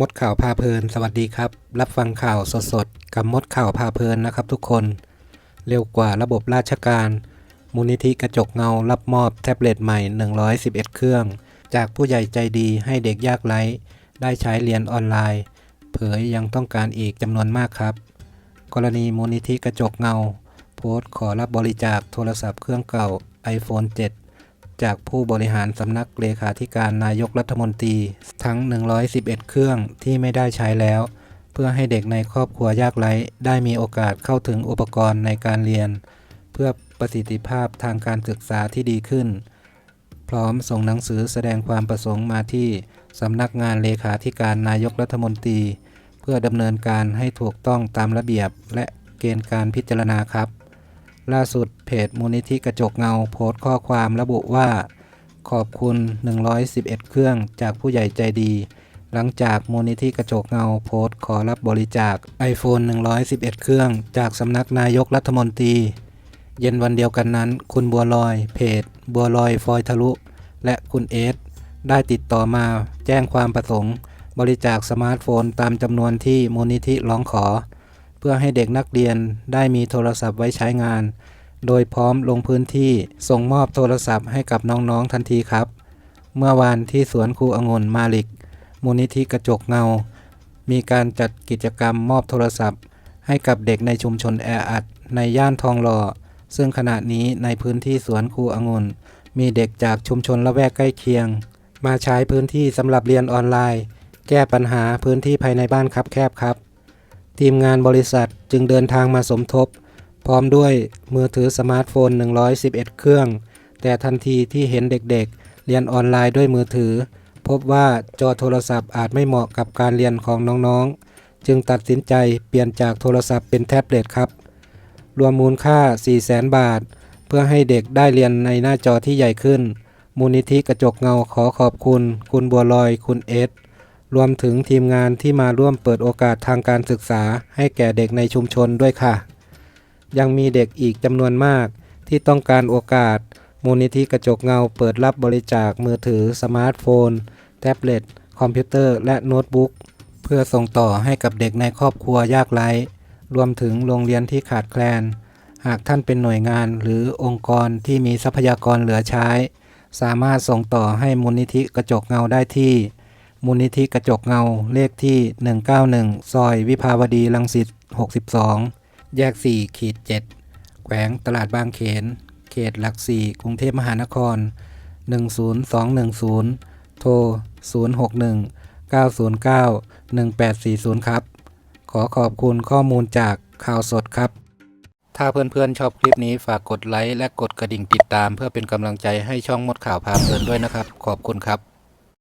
มดข่าวพาเพลิน สวัสดีครับ รับฟังข่าวสดๆ กับมดข่าวพาเพลินนะครับทุกคน เร็วกว่าระบบราชการ มูลนิธิกระจกเงารับมอบแท็บเล็ตใหม่ 111 เครื่อง จากผู้ใหญ่ใจดีให้เด็กยากไร้ ได้ใช้เรียนออนไลน์ เผยยังต้องการอีกจำนวนมากครับ กรณีมูลนิธิกระจกเงา โพสต์ขอรับบริจาคโทรศัพท์เครื่องเก่า iPhone 7 จากผู้บริหารสำนักเลขาธิการนายกรัฐมนตรี ทั้ง 111 เครื่องที่ไม่ได้ใช้แล้ว เพื่อให้เด็กในครอบครัวยากไร้ได้มีโอกาสเข้าถึงอุปกรณ์ในการเรียน เพื่อประสิทธิภาพทางการศึกษาที่ดีขึ้น พร้อมส่งหนังสือแสดงความประสงค์มาที่สำนักงานเลขาธิการนายกรัฐมนตรี เพื่อดำเนินการให้ถูกต้องตามระเบียบและเกณฑ์การพิจารณาครับ ล่าสุดเพจมูลนิธิกระจกเงาโพสต์ข้อความระบุว่า ขอบคุณ 111 เครื่องจากผู้ใหญ่ใจดี หลังจากมูลนิธิกระจกเงาโพสต์ขอรับบริจาค iPhone 111 เครื่องจากสำนักนายกรัฐมนตรี เย็นวันเดียวกันนั้น คุณบัวลอย เพจ บัวลอยฟอยทะลุ และคุณเอสได้ติดต่อมาแจ้งความประสงค์ บริจาคสมาร์ทโฟนตามจำนวนที่มูลนิธิร้องขอ เพื่อให้เด็กนักเรียนได้มีโทรศัพท์ไว้ใช้งาน โดยพร้อมลงพื้นที่ส่งมอบโทรศัพท์ให้กับน้องๆทันทีครับ เมื่อวานที่สวนครูองุ่นมาลิก มูลนิธิกระจกเงา มีการจัดกิจกรรมมอบโทรศัพท์ ให้กับเด็กในชุมชนแออัดในย่านทองหล่อซึ่งขณะนี้ในพื้นที่สวนครูองุ่น มีเด็กจากชุมชนละแวกใกล้เคียง มาใช้พื้นที่สำหรับเรียนออนไลน์ แก้ปัญหาพื้นที่ภายในบ้านคับแคบครับ ทีมงานบริษัทจึงเดินทางมาสมทบ พร้อมด้วยมือถือสมาร์ทโฟน 111 เครื่อง แต่ทันทีที่เห็นเด็กๆ เรียนออนไลน์ด้วยมือถือ พบว่าจอโทรศัพท์อาจไม่เหมาะกับการเรียนของน้องๆ จึงตัดสินใจเปลี่ยนจากโทรศัพท์เป็นแท็บเล็ตครับ รวมมูลค่า 400,000 บาท เพื่อให้เด็กได้เรียนในหน้าจอที่ใหญ่ขึ้น มูลนิธิกระจกเงาขอขอบคุณ คุณบัวลอย คุณเอส รวมถึงทีมงานที่มาร่วมเปิดโอกาสทางการศึกษาให้แก่เด็กในชุมชนด้วยค่ะ ยังมีเด็กอีกจำนวนมากที่ต้องการโอกาส มูลนิธิกระจกเงาเปิดรับบริจาคมือถือสมาร์ทโฟน แท็บเล็ต คอมพิวเตอร์ และโน้ตบุ๊ก เพื่อส่งต่อให้กับเด็กในครอบครัวยากไร้รวมถึงโรงเรียนที่ขาดแคลน หากท่านเป็นหน่วยงานหรือองค์กรที่มีทรัพยากรเหลือใช้ สามารถส่งต่อให้มูลนิธิกระจกเงาได้ที่ มูลนิธิกระจกเงาเลขที่ 191 ซอยวิภาวดีรังสิต62 แยก 4 ขีด 7 แขวงตลาดบางเขน เขตหลัก4กรุงเทพมหานคร 10210 โทร 061 909 1840 ครับ ขอขอบคุณข้อมูลจากข่าวสดครับ ถ้าเพื่อนๆชอบคลิปนี้ฝากกดไลค์และกดกระดิ่งติดตาม เพื่อเป็นกำลังใจให้ช่องมดข่าวพาเพลินด้วยนะครับ ขอบคุณครับ